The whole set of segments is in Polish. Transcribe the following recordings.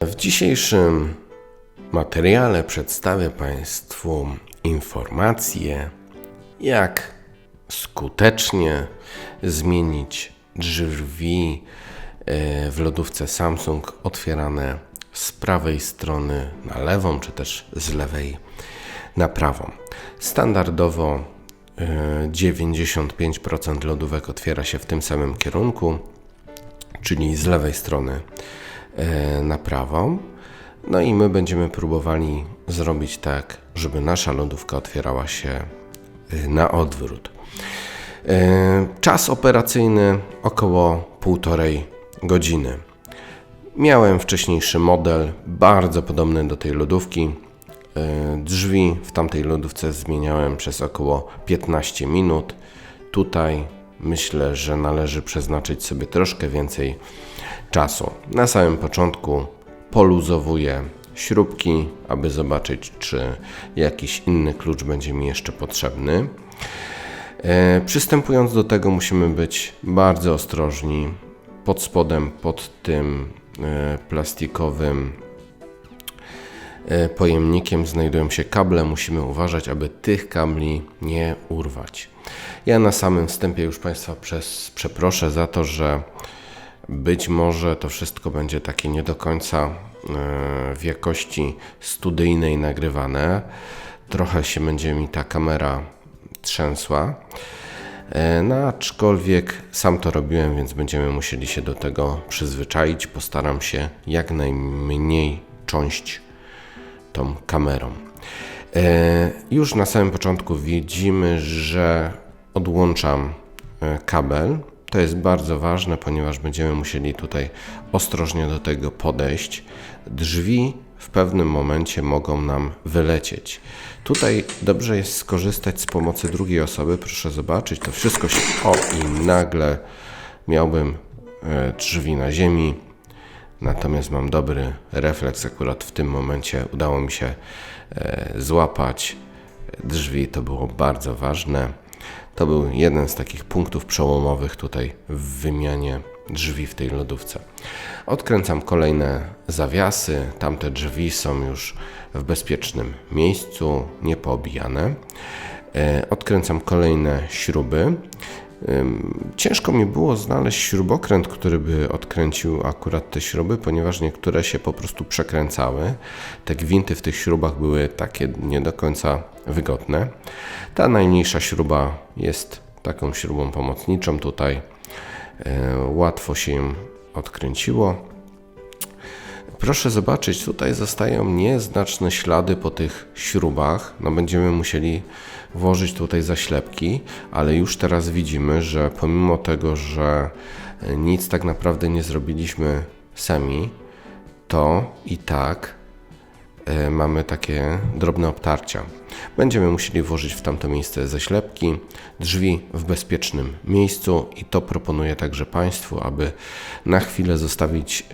W dzisiejszym materiale przedstawię Państwu informację, jak skutecznie zmienić drzwi e, w lodówce Samsung otwierane z prawej strony na lewą, czy też z lewej na prawą. Standardowo e, 95% lodówek otwiera się w tym samym kierunku, czyli z lewej strony e, na prawą. No i my będziemy próbowali zrobić tak, żeby nasza lodówka otwierała się e, na odwrót. E, Czas operacyjny około półtorej godziny. Miałem wcześniejszy model, bardzo podobny do tej lodówki. Drzwi w tamtej lodówce zmieniałem przez około 15 minut. Tutaj myślę, że należy przeznaczyć sobie troszkę więcej czasu. Na samym początku poluzowuję śrubki, aby zobaczyć, czy jakiś inny klucz będzie mi jeszcze potrzebny. E, Przystępując do tego, musimy być bardzo ostrożni. Pod spodem, pod tym e, plastikowym e, pojemnikiem znajdują się kable. Musimy uważać, aby tych kabli nie urwać. Ja na samym wstępie już Państwa przez, przeproszę za to, że być może to wszystko będzie takie nie do końca e, w jakości studyjnej nagrywane. Trochę się będzie mi ta kamera trzęsła. E, No, aczkolwiek sam to robiłem, więc będziemy musieli się do tego przyzwyczaić. Postaram się jak najmniej cząść tą kamerą. E, Już na samym początku widzimy, że odłączam kabel. To jest bardzo ważne, ponieważ będziemy musieli tutaj ostrożnie do tego podejść. Drzwi w pewnym momencie mogą nam wylecieć. Tutaj dobrze jest skorzystać z pomocy drugiej osoby. Proszę zobaczyć, to wszystko się. O, i nagle miałbym e, drzwi na ziemi. Natomiast mam dobry refleks. Akurat w tym momencie udało mi się e, złapać drzwi. To było bardzo ważne. To był jeden z takich punktów przełomowych tutaj w wymianie drzwi w tej lodówce. Odkręcam kolejne zawiasy. Tamte drzwi są już w bezpiecznym miejscu, niepoobijane. E, Odkręcam kolejne śruby. Ciężko mi było znaleźć śrubokręt, który by odkręcił akurat te śruby, ponieważ niektóre się po prostu przekręcały. Te gwinty w tych śrubach były takie nie do końca wygodne. Ta najmniejsza śruba jest taką śrubą pomocniczą tutaj. E, Łatwo się ją odkręciło. Proszę zobaczyć, tutaj zostają nieznaczne ślady po tych śrubach. No będziemy musieli włożyć tutaj zaślepki, ale już teraz widzimy, że pomimo tego, że nic tak naprawdę nie zrobiliśmy sami, to i tak e, mamy takie drobne obtarcia. Będziemy musieli włożyć w tamto miejsce zaślepki, drzwi w bezpiecznym miejscu i to proponuję także Państwu, aby na chwilę zostawić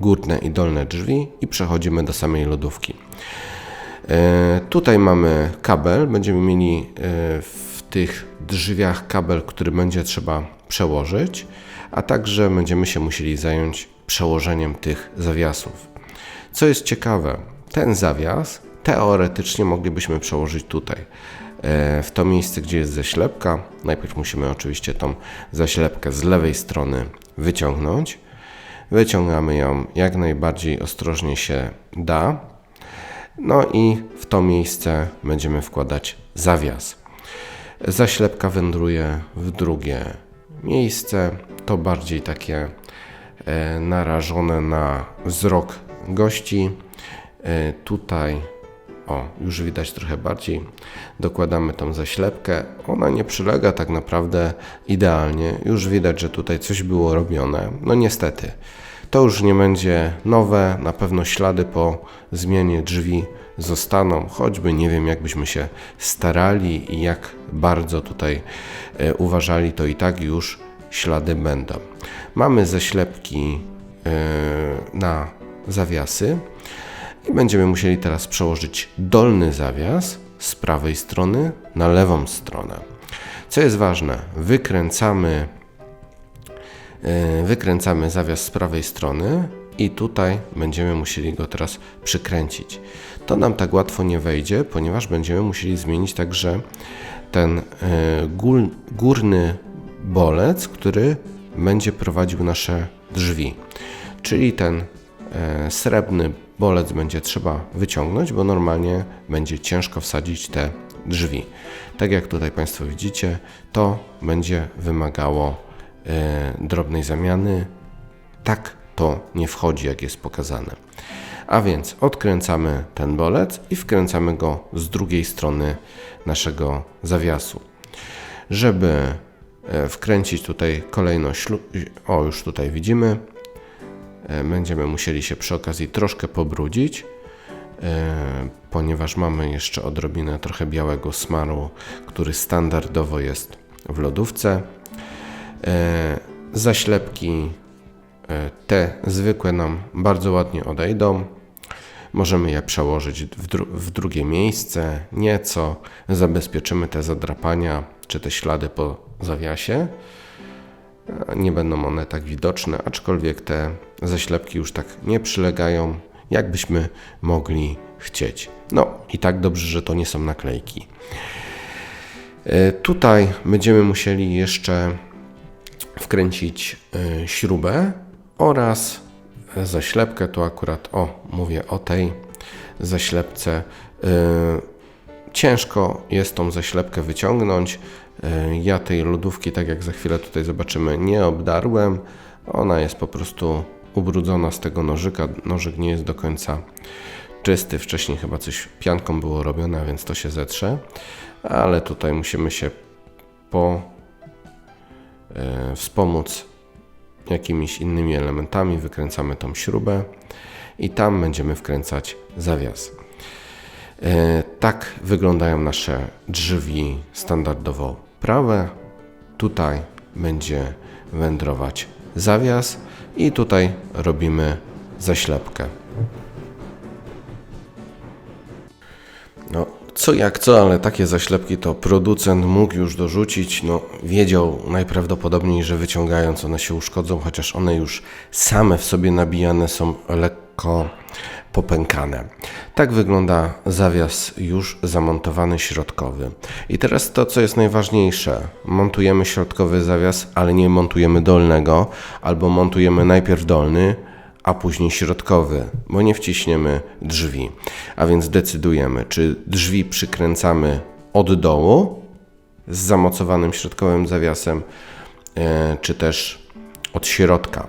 górne i dolne drzwi i przechodzimy do samej lodówki. E, Tutaj mamy kabel, będziemy mieli e, w tych drzwiach kabel, który będzie trzeba przełożyć, a także będziemy się musieli zająć przełożeniem tych zawiasów. Co jest ciekawe, ten zawias teoretycznie moglibyśmy przełożyć tutaj, e, w to miejsce, gdzie jest zaślepka. Najpierw musimy oczywiście tą zaślepkę z lewej strony wyciągnąć. Wyciągamy ją jak najbardziej ostrożnie się da. No i w to miejsce będziemy wkładać zawias. Zaślepka wędruje w drugie miejsce. To bardziej takie e, narażone na wzrok gości. E, tutaj, o, już widać trochę bardziej. Dokładamy tą zaślepkę. Ona nie przylega tak naprawdę idealnie. Już widać, że tutaj coś było robione. No niestety. To już nie będzie nowe, na pewno ślady po zmianie drzwi zostaną, choćby nie wiem, jakbyśmy się starali i jak bardzo tutaj e, uważali, to i tak już ślady będą. Mamy zaślepki e, na zawiasy i będziemy musieli teraz przełożyć dolny zawias z prawej strony na lewą stronę. Co jest ważne, wykręcamy wykręcamy zawias z prawej strony i tutaj będziemy musieli go teraz przykręcić. To nam tak łatwo nie wejdzie, ponieważ będziemy musieli zmienić także ten e, gór, górny bolec, który będzie prowadził nasze drzwi. Czyli ten e, srebrny bolec będzie trzeba wyciągnąć, bo normalnie będzie ciężko wsadzić te drzwi. Tak jak tutaj Państwo widzicie, to będzie wymagało e, drobnej zamiany. Tak to nie wchodzi, jak jest pokazane. A więc odkręcamy ten bolec i wkręcamy go z drugiej strony naszego zawiasu. Żeby e, wkręcić tutaj kolejną ślu- o już tutaj widzimy, e, będziemy musieli się przy okazji troszkę pobrudzić, e, ponieważ mamy jeszcze odrobinę trochę białego smaru, który standardowo jest w lodówce. Zaślepki te zwykłe nam bardzo ładnie odejdą. Możemy je przełożyć w, dru w drugie miejsce, nieco zabezpieczymy te zadrapania czy te ślady po zawiasie. Nie będą one tak widoczne, aczkolwiek te zaślepki już tak nie przylegają, jakbyśmy mogli chcieć. No i tak dobrze, że to nie są naklejki. E, tutaj będziemy musieli jeszcze wkręcić e, śrubę oraz zaślepkę, tu akurat o, mówię o tej zaślepce. Yy, ciężko jest tą zaślepkę wyciągnąć. Yy, ja tej lodówki, tak jak za chwilę tutaj zobaczymy, nie obdarłem. Ona jest po prostu ubrudzona z tego nożyka. Nożyk nie jest do końca czysty. Wcześniej chyba coś pianką było robione, więc to się zetrze. Ale tutaj musimy się po wspomóc jakimiś innymi elementami, wykręcamy tą śrubę i tam będziemy wkręcać zawias. E, tak wyglądają nasze drzwi standardowo prawe. Tutaj będzie wędrować zawias i tutaj robimy zaślepkę. Co jak co, ale takie zaślepki to producent mógł już dorzucić. No, wiedział najprawdopodobniej, że wyciągając one się uszkodzą, chociaż one już same w sobie nabijane są lekko popękane. Tak wygląda zawias już zamontowany środkowy. I teraz to, co jest najważniejsze. Montujemy środkowy zawias, ale nie montujemy dolnego, albo montujemy najpierw dolny, a później środkowy, bo nie wciśniemy drzwi. A więc decydujemy, czy drzwi przykręcamy od dołu z zamocowanym środkowym zawiasem, e, czy też od środka.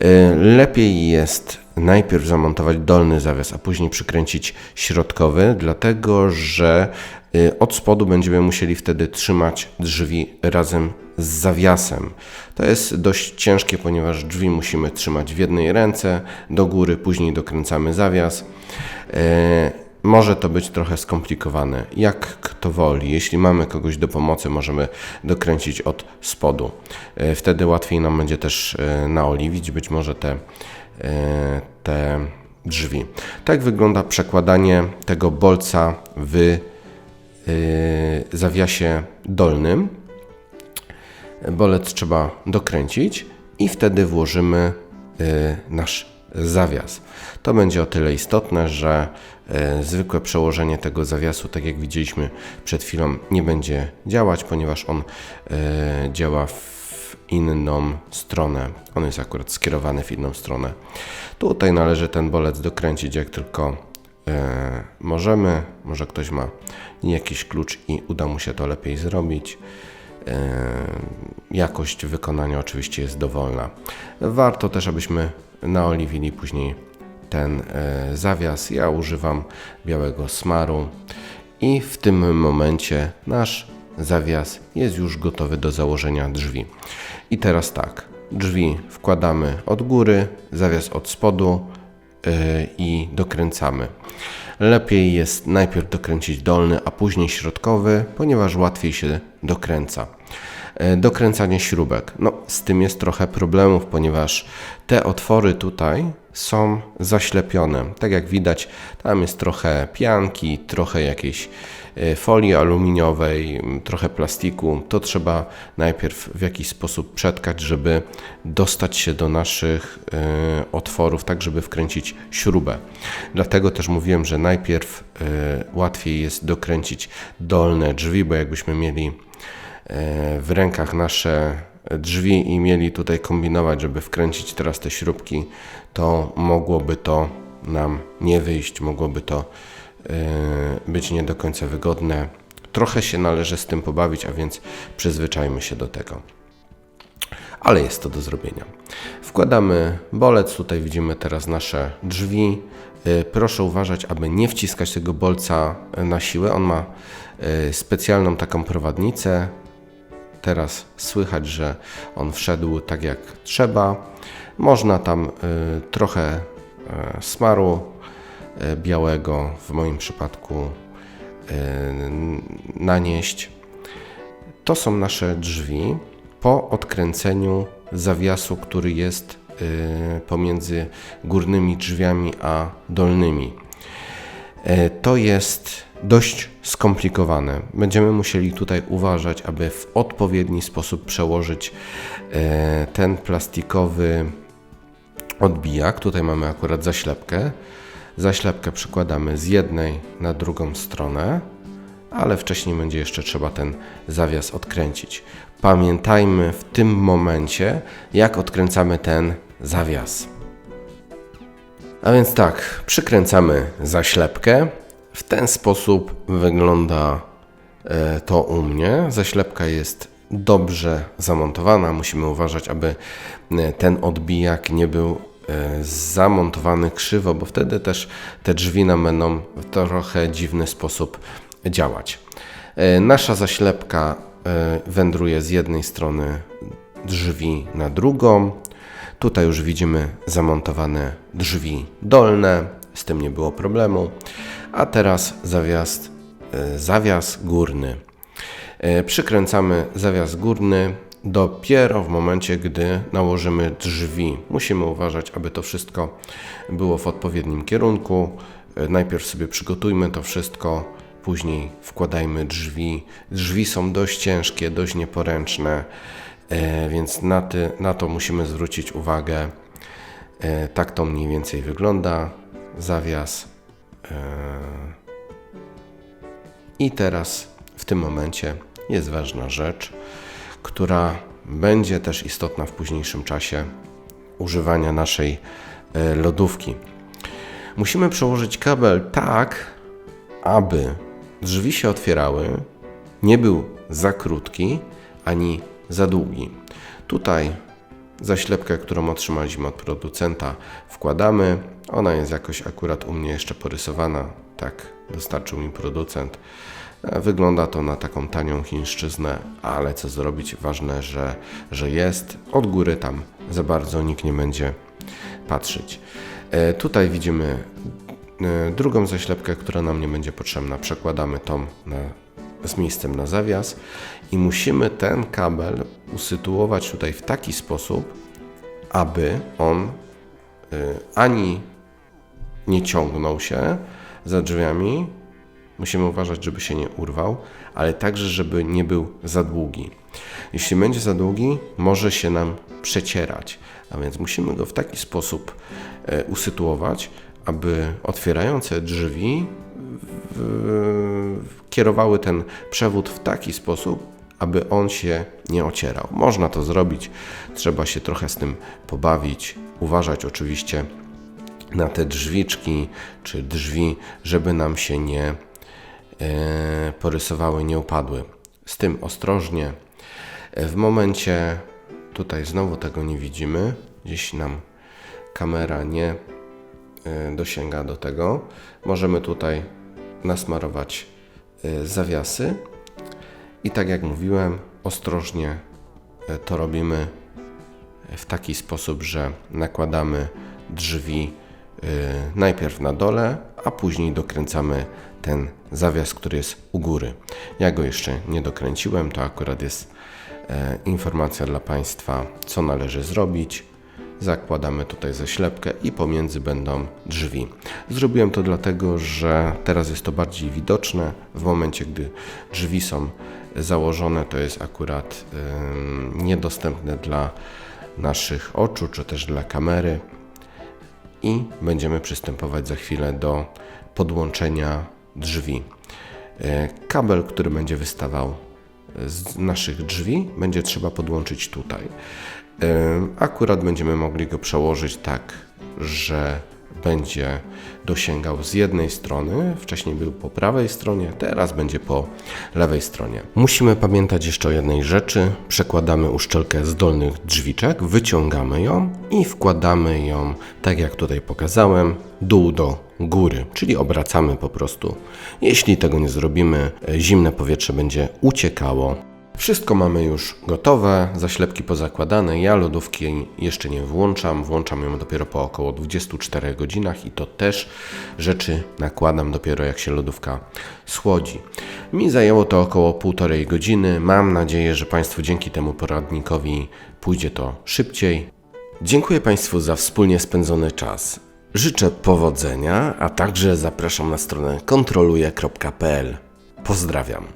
E, lepiej jest najpierw zamontować dolny zawias, a później przykręcić środkowy, dlatego że e, od spodu będziemy musieli wtedy trzymać drzwi razem z zawiasem. To jest dość ciężkie, ponieważ drzwi musimy trzymać w jednej ręce do góry, później dokręcamy zawias. E, może to być trochę skomplikowane. Jak kto woli. Jeśli mamy kogoś do pomocy, możemy dokręcić od spodu. E, wtedy łatwiej nam będzie też e, naoliwić być może te, te drzwi. Tak wygląda przekładanie tego bolca w zawiasie dolnym bolec trzeba dokręcić i wtedy włożymy nasz zawias. To będzie o tyle istotne, że y, zwykłe przełożenie tego zawiasu, tak jak widzieliśmy przed chwilą, nie będzie działać, ponieważ on y, działa w inną stronę. On jest akurat skierowany w inną stronę. Tutaj należy ten bolec dokręcić jak tylko możemy. Może ktoś ma jakiś klucz i uda mu się to lepiej zrobić. Jakość wykonania oczywiście jest dowolna. Warto też, abyśmy naoliwili później ten e, zawias. Ja używam białego smaru i w tym momencie nasz zawias jest już gotowy do założenia drzwi. I teraz tak, drzwi wkładamy od góry, zawias od spodu yy, i dokręcamy. Lepiej jest najpierw dokręcić dolny, a później środkowy, ponieważ łatwiej się dokręca. E, dokręcanie śrubek. No, z tym jest trochę problemów, ponieważ te otwory tutaj są zaślepione. Tak jak widać, tam jest trochę pianki, trochę jakiejś e, folii aluminiowej, trochę plastiku. To trzeba najpierw w jakiś sposób przetkać, żeby dostać się do naszych e, otworów, tak żeby wkręcić śrubę. Dlatego też mówiłem, że najpierw łatwiej jest dokręcić dolne drzwi, bo jakbyśmy mieli w rękach nasze drzwi i mieli tutaj kombinować, żeby wkręcić teraz te śrubki, to mogłoby to nam nie wyjść, mogłoby to e, być nie do końca wygodne. Trochę się należy z tym pobawić, a więc przyzwyczajmy się do tego. Ale jest to do zrobienia. Wkładamy bolec, tutaj widzimy teraz nasze drzwi. E, Proszę uważać, aby nie wciskać tego bolca na siłę. On ma e, specjalną taką prowadnicę, teraz słychać, że on wszedł tak jak trzeba. Można tam y, trochę y, smaru y, białego, w moim przypadku nanieść. To są nasze drzwi po odkręceniu zawiasu, który jest pomiędzy górnymi drzwiami a dolnymi. To jest dość skomplikowane. Będziemy musieli tutaj uważać, aby w odpowiedni sposób przełożyć e, ten plastikowy odbijak. Tutaj mamy akurat zaślepkę. Zaślepkę przykładamy z jednej na drugą stronę, ale wcześniej będzie jeszcze trzeba ten zawias odkręcić. Pamiętajmy w tym momencie, jak odkręcamy ten zawias. A więc tak, przykręcamy zaślepkę. W ten sposób wygląda e, to u mnie. Zaślepka jest dobrze zamontowana. Musimy uważać, aby e, ten odbijak nie był e, zamontowany krzywo, bo wtedy też te drzwi nam będą w trochę dziwny sposób działać. Nasza zaślepka wędruje z jednej strony drzwi na drugą. Tutaj już widzimy zamontowane drzwi dolne, z tym nie było problemu. A teraz zawias, e, zawias górny. E, Przykręcamy zawias górny dopiero w momencie, gdy nałożymy drzwi. Musimy uważać, aby to wszystko było w odpowiednim kierunku. E, Najpierw sobie przygotujmy to wszystko, później wkładajmy drzwi. Drzwi są dość ciężkie, dość nieporęczne, więc na, ty, na to musimy zwrócić uwagę. Tak to mniej więcej wygląda. Zawias. E, I teraz w tym momencie jest ważna rzecz, która będzie też istotna w późniejszym czasie używania naszej e, lodówki. Musimy przełożyć kabel tak, aby drzwi się otwierały, nie był za krótki ani za długi. Tutaj zaślepkę, którą otrzymaliśmy od producenta, wkładamy. Ona jest jakoś akurat u mnie jeszcze porysowana, tak dostarczył mi producent. E, Wygląda to na taką tanią chińszczyznę, ale co zrobić? Ważne, że, że jest. Od góry tam za bardzo nikt nie będzie patrzeć. E, Tutaj widzimy e, drugą zaślepkę, która nam nie będzie potrzebna. Przekładamy tą na, z miejscem na zawias i musimy ten kabel usytuować tutaj w taki sposób, aby on y, ani nie ciągnął się za drzwiami, musimy uważać, żeby się nie urwał, ale także, żeby nie był za długi. Jeśli będzie za długi, może się nam przecierać, a więc musimy go w taki sposób e, usytuować, aby otwierające drzwi kierowały ten przewód w taki sposób, aby on się nie ocierał. Można to zrobić, trzeba się trochę z tym pobawić, uważać oczywiście na te drzwiczki czy drzwi, żeby nam się nie e, porysowały, nie upadły. Z tym ostrożnie. W momencie, tutaj znowu tego nie widzimy, gdzieś nam kamera nie e, dosięga do tego, możemy tutaj nasmarować e, zawiasy i tak jak mówiłem, ostrożnie e, to robimy w taki sposób, że nakładamy drzwi najpierw na dole, a później dokręcamy ten zawias, który jest u góry. Ja go jeszcze nie dokręciłem, to akurat jest e, informacja dla Państwa, co należy zrobić. Zakładamy tutaj zaślepkę i pomiędzy będą drzwi. Zrobiłem to dlatego, że teraz jest to bardziej widoczne. W momencie, gdy drzwi są założone, to jest akurat niedostępne dla naszych oczu, czy też dla kamery. I będziemy przystępować za chwilę do podłączenia drzwi. E, Kabel, który będzie wystawał z naszych drzwi, będzie trzeba podłączyć tutaj. Akurat będziemy mogli go przełożyć tak, że będzie dosięgał z jednej strony, wcześniej był po prawej stronie, teraz będzie po lewej stronie. Musimy pamiętać jeszcze o jednej rzeczy. Przekładamy uszczelkę z dolnych drzwiczek, wyciągamy ją i wkładamy ją, tak jak tutaj pokazałem, dół do góry, czyli obracamy po prostu. Jeśli tego nie zrobimy, zimne powietrze będzie uciekało wszystko mamy już gotowe, zaślepki pozakładane. Ja lodówki jeszcze nie włączam, włączam ją dopiero po około 24 godzinach i to też rzeczy nakładam dopiero jak się lodówka schłodzi. Mi zajęło to około półtorej godziny. Mam nadzieję, że Państwu dzięki temu poradnikowi pójdzie to szybciej. Dziękuję Państwu za wspólnie spędzony czas. Życzę powodzenia, a także zapraszam na stronę kontroluje.pl. Pozdrawiam.